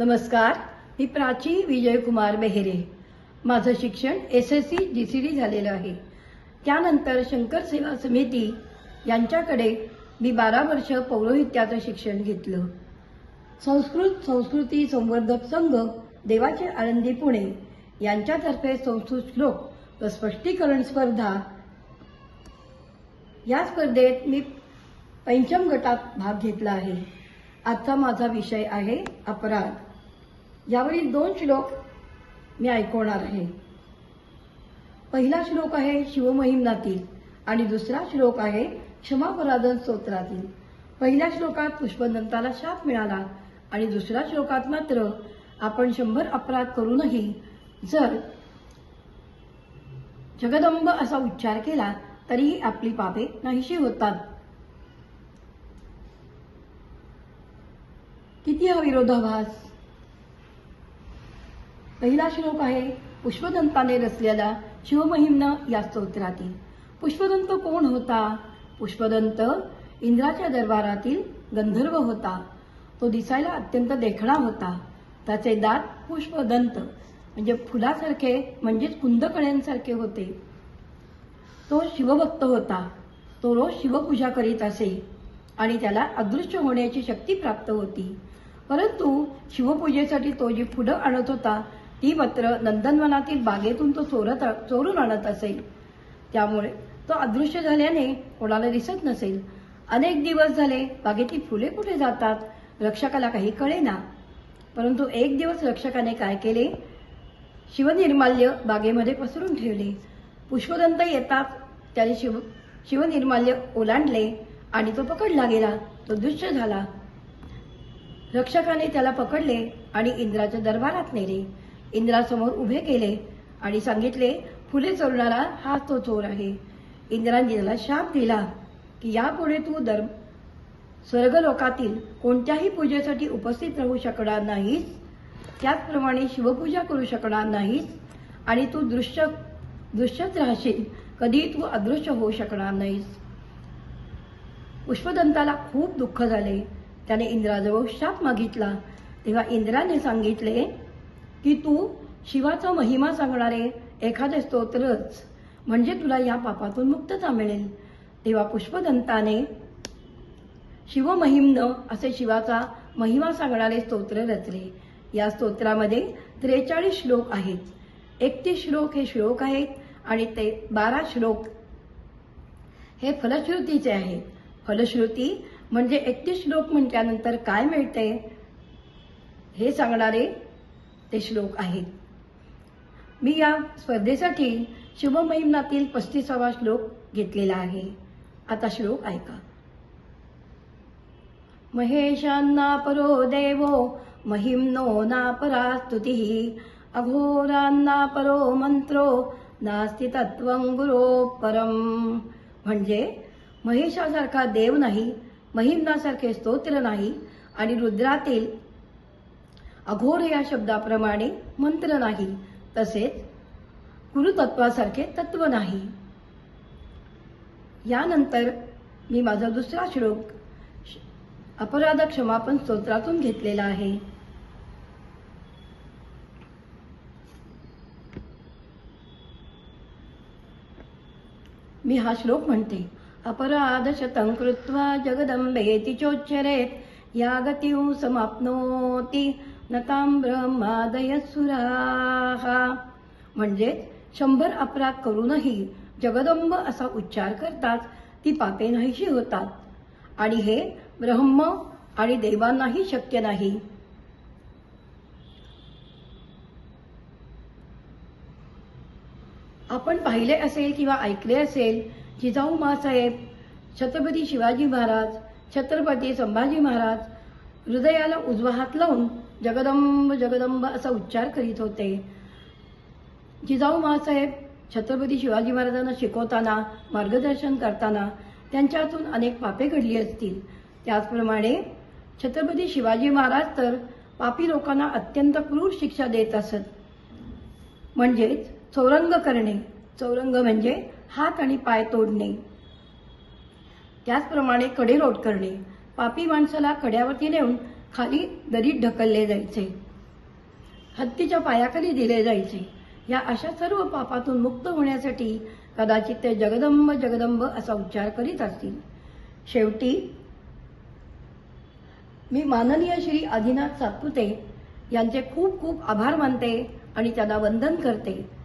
नमस्कार मी प्राची विजयकुमार बेहेरे. माझं शिक्षण S S C G C D झालेलं आहे. त्यानंतर शंकर सेवा समिती यांच्याकडे मी बारा वर्ष पौरोहित्याचं शिक्षण घेतलं. संस्कृत संस्कृती संवर्धक संघ देवाचे आळंदी पुणे यांच्यातर्फे संस्कृत श्लोक व स्पष्टीकरण स्पर्धा. या स्पर्धेत मी पंचम गटात भाग घेतला आहे. आजचा माझा विषय आहे अपराध. यावरील दोन श्लोक मी ऐकवणार आहे. पहिला श्लोक आहे शिवमहिमनातील आणि दुसरा श्लोक आहे क्षमापराधन स्तोत्रातील पहिल्या श्लोकात पुष्पदंताला शाप मिळाला आणि दुसऱ्या श्लोकात मात्र आपण शंभर अपराध करूनही जर जगदंब असा उच्चार केला तरीही आपली पापे नाहीशी होतात. किती हा विरोधाभास? पहिला श्लोक आहे. पुष्पदंताने रचलेला शिवमहिम्न या स्तोत्रातील. पुष्पदंत कोण होता? पुष्पदंत इंद्राच्या दरबारातील गंधर्व होता. तो दिसायला अत्यंत देखणा होता. त्याचे दात पुष्पदंत म्हणजे फुलासारखे म्हणजेच कुंदकण्यांसारखे होते. तो शिवभक्त होता. तो रोज शिवपूजा करीत असे आणि त्याला अदृश्य होण्याची शक्ती प्राप्त होती. परंतु शिवपूजेसाठी तो जी फुलं आणत होता ती मात्र नंदनवनातील बागेतून तो चोरत चोरून आणत असेल. त्यामुळे तो अदृश्य झाल्याने कोणाला दिसत नसेल. अनेक दिवस झाले बागेतली फुले कुठे जातात रक्षकाला काही कळेना. परंतु एक दिवस रक्षकाने काय केले? शिवनिर्माल्य बागेमध्ये पसरून ठेवले. पुष्पदंत येतात त्याने शिव शिवनिर्माल्य ओलांडले आणि तो पकडला गेला. तो दृश्य झाला. रक्षकाने त्याला पकडले आणि इंद्राच्या दरबारात नेले. इंद्रासमोर उभे केले आणि सांगितले फुले चोरणारा हा तो चोर आहे. इंद्राने त्याला शाप दिला की यापुढे तू दर स्वर्गलोकातील कोणत्याही पूजेसाठी उपस्थित राहू शकणार नाहीस. त्याचप्रमाणे शिवपूजा करू शकणार नाहीस आणि तू दृश्य दृश्यच राहशील कधी तू अदृश्य होऊ शकणार नाहीस. पुष्पदंताला खूप दुःख झाले. त्याने इंद्राजवळ शाप मागितला. तेव्हा इंद्राने सांगितले की तू शिवाचा महिमा सांगणारे एखादे स्तोत्रच म्हणजे तुला या पापातून मुक्तता मिळेल. तेव्हा पुष्पदंताने शिवमहिम्न असे शिवाचा महिमा सांगणारे स्तोत्र रचले. या स्तोत्रामध्ये त्रेचाळीस श्लोक आहेत. एकतीस श्लोक हे श्लोक आहेत आणि ते बारा श्लोक हे फलश्रुतीचे आहेत. फलश्रुती म्हणजे एकतीस श्लोक म्हटल्यानंतर काय मिळते? हे सांगणारे ते श्लोक आहेत. मी या स्पर्धेसाठी शिवमहिम्नातील पस्तीसावा श्लोक घेतलेला आहे. आता श्लोक ऐका. महेशांना परो देवो महिम्नो ना परा स्तुतिः अघोरांना परो मंत्रो नास्ति तत्व गुरो परम म्हणजे महेशासारखा देव नाही महिमनासारखे स्तोत्र नाही आणि रुद्रातील अघोर या शब्दाप्रमाणे मंत्र नाही तसेच गुरुतत्वासारखे तत्व नाही. यानंतर मी माझा दुसरा श्लोक अपराध क्षमापण स्तोत्रातून घेतलेला आहे. मी हा श्लोक म्हणते. अपराध शतं कृत्वा जगदंबेति चोच्चरेत या गतिं समाप्नोती। नतां ब्रह्मादय सुराहा म्हणजेच शंभर अपराध करूनही जगदंब असा उच्चार करतात ती पापे नाहीशी होतात. आणि हे ब्रह्म आणि देवांनाही शक्य नाही. आपण पाहिले असेल किंवा ऐकले असेल जिजाऊ मासाहेब छत्रपती शिवाजी महाराज छत्रपती संभाजी महाराज हृदयाला उजवा हात लावून जगदंब जगदंब असा उच्चार करीत होते. जिजाऊ महासाहेब छत्रपती शिवाजी महाराजांना शिकवताना मार्गदर्शन करताना त्यांच्यातून अनेक पापे घडली असतील. त्याचप्रमाणे छत्रपती शिवाजी महाराज तर पापी लोकांना अत्यंत क्रूर शिक्षा देत असत. म्हणजेच चौरंग करणे. चौरंग म्हणजे हात आणि पाय तोडणे. त्याचप्रमाणे कडेरोट करणे. पापी माणसाला कड्यावरती नेऊन खाली दरीत ढकलले जायचे. हत्तीच्या पायाखाली दिले जायचे. या अशा सर्व पापातून मुक्त होण्यासाठी कदाचित ते जगदंब जगदंब असा उच्चार करीत असतील. शेवटी मी माननीय श्री आदिनाथ सातपुते यांचे खूप खूप आभार मानते आणि त्यांना वंदन करते.